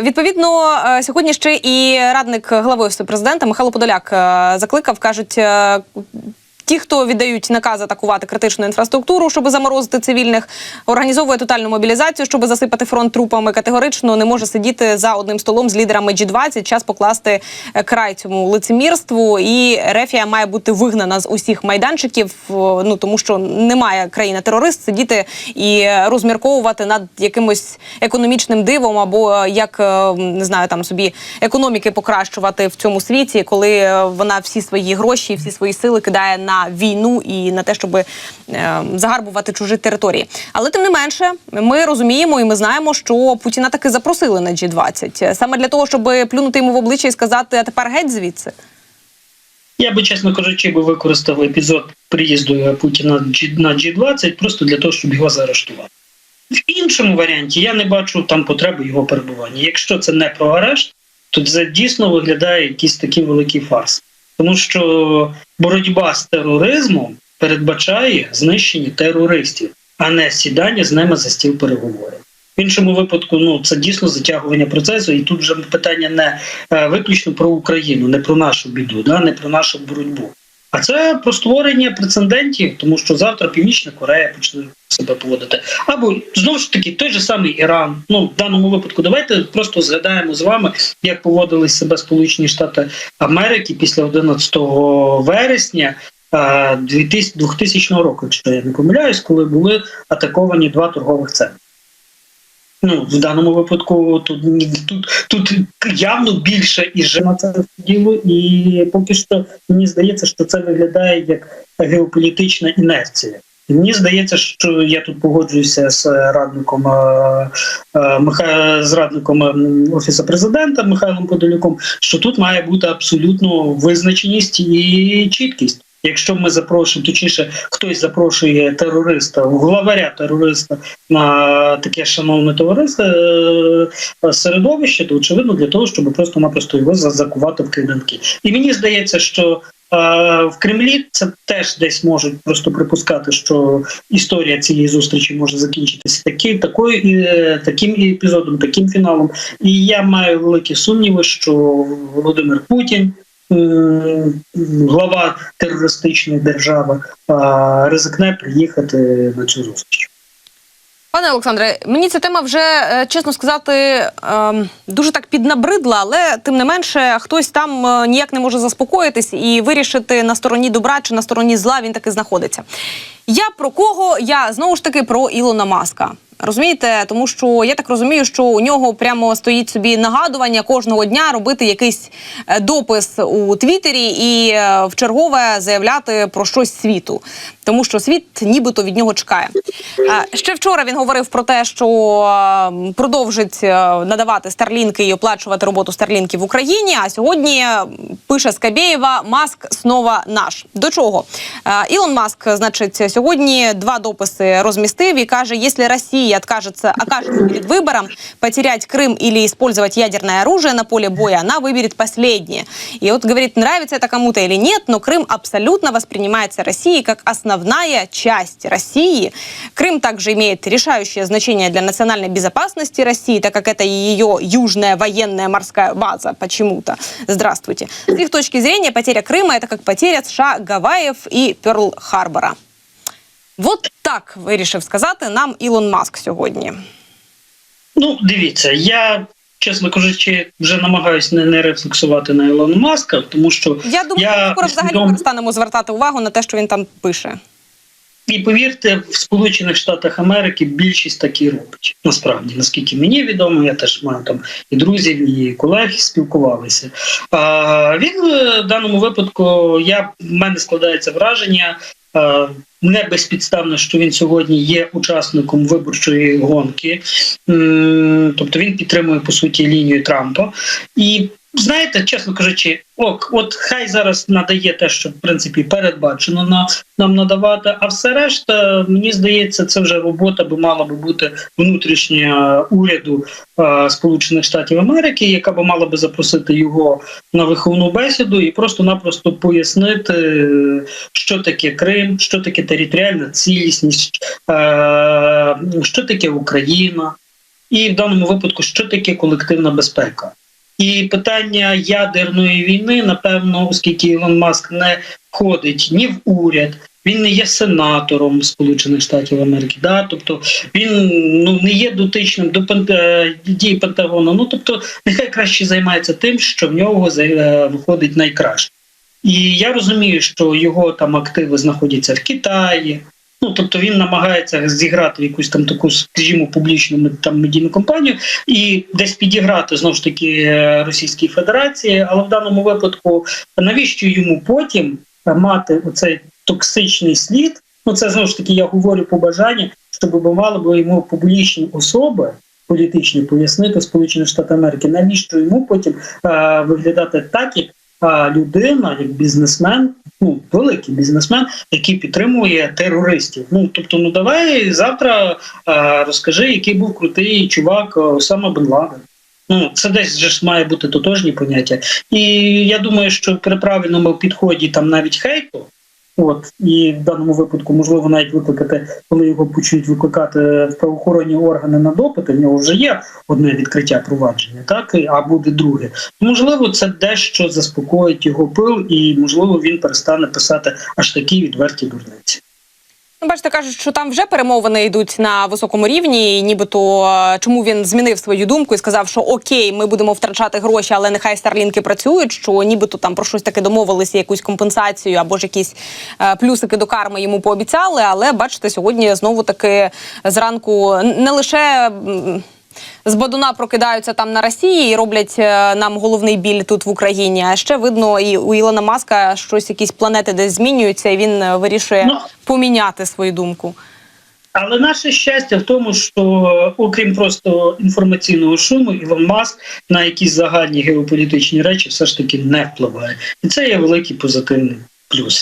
Відповідно, е, сьогодні ще і радник глави офісу президента Михайло Подоляк е, закликав, кажуть. Е, Ті, хто віддають наказ атакувати критичну інфраструктуру, щоб заморозити цивільних, організовує тотальну мобілізацію, щоб засипати фронт трупами, категорично не може сидіти за одним столом з лідерами G20. Час покласти е, край цьому лицемірству. І Рефія має бути вигнана з усіх майданчиків. Ну тому що немає країна-терорист сидіти і розмірковувати над якимось економічним дивом, або е, як е, не знаю, там собі економіки покращувати в цьому світі, коли е, вона всі свої гроші, всі свої сили кидає на війну і на те, щоб е, загарбувати чужі території. Але тим не менше, ми розуміємо і ми знаємо, що Путіна таки запросили на G20. саме для того, щоб плюнути йому в обличчя і сказати, а тепер геть звідси. Я би, чесно кажучи, би використав епізод приїзду Путіна на G20 просто для того, щоб його заарештувати. В іншому варіанті я не бачу там потреби його перебування. Якщо це не про арешт, то це дійсно виглядає якийсь такий великий фарс. Тому що боротьба з тероризмом передбачає знищення терористів, а не сідання з ними за стіл переговорів. В іншому випадку, ну це дійсно затягування процесу, і тут вже питання не е, виключно про Україну, не про нашу біду, да, не про нашу боротьбу. А це про створення прецедентів, тому що завтра Північна Корея почне себе поводити. Або знову ж таки той же самий Іран. Ну в даному випадку, давайте просто згадаємо з вами, як поводились себе Сполучені Штати Америки після 11 вересня. е, 2000 2000 року, якщо я не помиляюсь, коли були атаковані два торгових центри. Ну, в даному випадку тут тут, тут явно більше і на це діло, і поки що мені здається, що це виглядає як геополітична інерція. Мені здається, що я тут погоджуюся з радником е, е, з радником офісу президента Михайлом Подолюком, що тут має бути абсолютно визначеність і чіткість. Якщо ми запрошуємо, точніше, хтось запрошує терориста, главаря терориста на таке шановне товариство е, середовище, то очевидно для того, щоб просто-напросто його закувати в кайданки. І мені здається, що е, в Кремлі це теж десь можуть просто припускати, що історія цієї зустрічі може закінчитися такі, такою, е, таким епізодом, таким фіналом. І я маю великі сумніви, що Володимир Путін. М, Глава терористичної держави ризикне приїхати на цю зустріч. Пане Олександре, мені ця тема вже е, чесно сказати ем, дуже так піднабридла, але тим не менше хтось там е, ніяк не може заспокоїтись і вирішити на стороні добра чи на стороні зла він таки знаходиться. Я про кого? Я знову ж таки про Ілона Маска. Розумієте, тому що я так розумію, що у нього прямо стоїть собі нагадування кожного дня робити якийсь е, допис у Твіттері і е, в чергове заявляти про щось світу, тому що світ нібито від нього чекає. Е, Ще вчора він говорив про те, що продовжить надавати старлінки і оплачувати роботу старлінків в Україні. А сьогодні пише Скабєєва Маск снова наш. До чого Ілон Маск, значить, сьогодні два дописи розмістив і каже: якщо Росія откажется, окажется перед выбором потерять Крым или использовать ядерное оружие на поле боя, она выберет последнее. И вот говорит, нравится это кому-то или нет, но Крым абсолютно воспринимается Россией как основная часть России. Крым также имеет решающее значение для национальной безопасности России, так как это ее южная военная морская база почему-то. Здравствуйте. С их точки зрения, потеря Крыма – это как потеря США, Гавайев и Перл-Харбора. От так вирішив сказати нам Ілон Маск сьогодні. Ну, дивіться, я, чесно кажучи, вже намагаюся не, не рефлексувати на Ілона Маска, тому що Я думаю, Я ми скоро взагалі усвідом- перестанемо звертати увагу на те, що він там пише. і повірте, в Сполучених Штатах Америки більшість такі робить. Насправді, наскільки мені відомо, я теж маю там і друзів, і колег спілкувалися. А, він е, в даному випадку, я в мене складається враження. Е, Не безпідставно, що він сьогодні є учасником виборчої гонки, тобто він підтримує по суті лінію Трампа. І знаєте, чесно кажучи, ок, от хай зараз надає те, що в принципі передбачено на нам надавати, а все решта, мені здається, це вже робота би мала би бути внутрішня уряду е, Сполучених Штатів Америки, яка би мала би запросити його на виховну бесіду і просто-напросто пояснити, що таке Крим, що таке територіальна цілісність, е, що таке Україна. і в даному випадку, що таке колективна безпека. І питання ядерної війни, напевно, оскільки Ілон Маск не входить ні в уряд, він не є сенатором Сполучених Штатів Америки, да? тобто він ну не є дотичним до е, дій Пентагону. Ну тобто, нехай краще займається тим, що в нього е, виходить найкраще. І я розумію, що його там активи знаходяться в Китаї. Ну тобто він намагається зіграти якусь там таку, скажімо, публічну там медійну компанію і десь підіграти знову ж таки е, Російській Федерації. Але в даному випадку навіщо йому потім мати оцей токсичний слід? Ну це знову ж таки я говорю по бажанню, щоб мали б йому публічні особи. Політичні пояснити Сполучені Штати Америки, навіщо йому потім е, виглядати так, як людина, як бізнесмен, ну великий бізнесмен, який підтримує терористів. Ну тобто, ну давай завтра е, розкажи, який був крутий чувак е, Осама Бен Ладен. Ну це десь ж має бути тотожні поняття. І я думаю, що при правильному підході там навіть хейту. От і в даному випадку можливо навіть викликати, коли його почнуть викликати в правоохоронні органи на допити. В нього вже є одне відкриття провадження, так а буде друге. Можливо, це дещо заспокоїть його пил, і можливо він перестане писати аж такі відверті дурниці. Ну, бачите, кажуть, що там вже перемовини йдуть на високому рівні, і нібито е, чому він змінив свою думку і сказав, що окей, ми будемо втрачати гроші, але нехай старлінки працюють. Що нібито там про щось таке домовилися, якусь компенсацію або ж якісь е, плюсики до карми йому пообіцяли. Але бачите, сьогодні знову таки зранку не лише. З Бадуна прокидаються там на Росії і роблять е, нам головний біль тут в Україні. А ще видно, і у Ілона Маска щось, якісь планети десь змінюються, і він е, вирішує Ну, поміняти свою думку. Але наше щастя в тому, що окрім просто інформаційного шуму, Ілон Маск на якісь загальні геополітичні речі все ж таки не впливає, і це є великий позитивний плюс.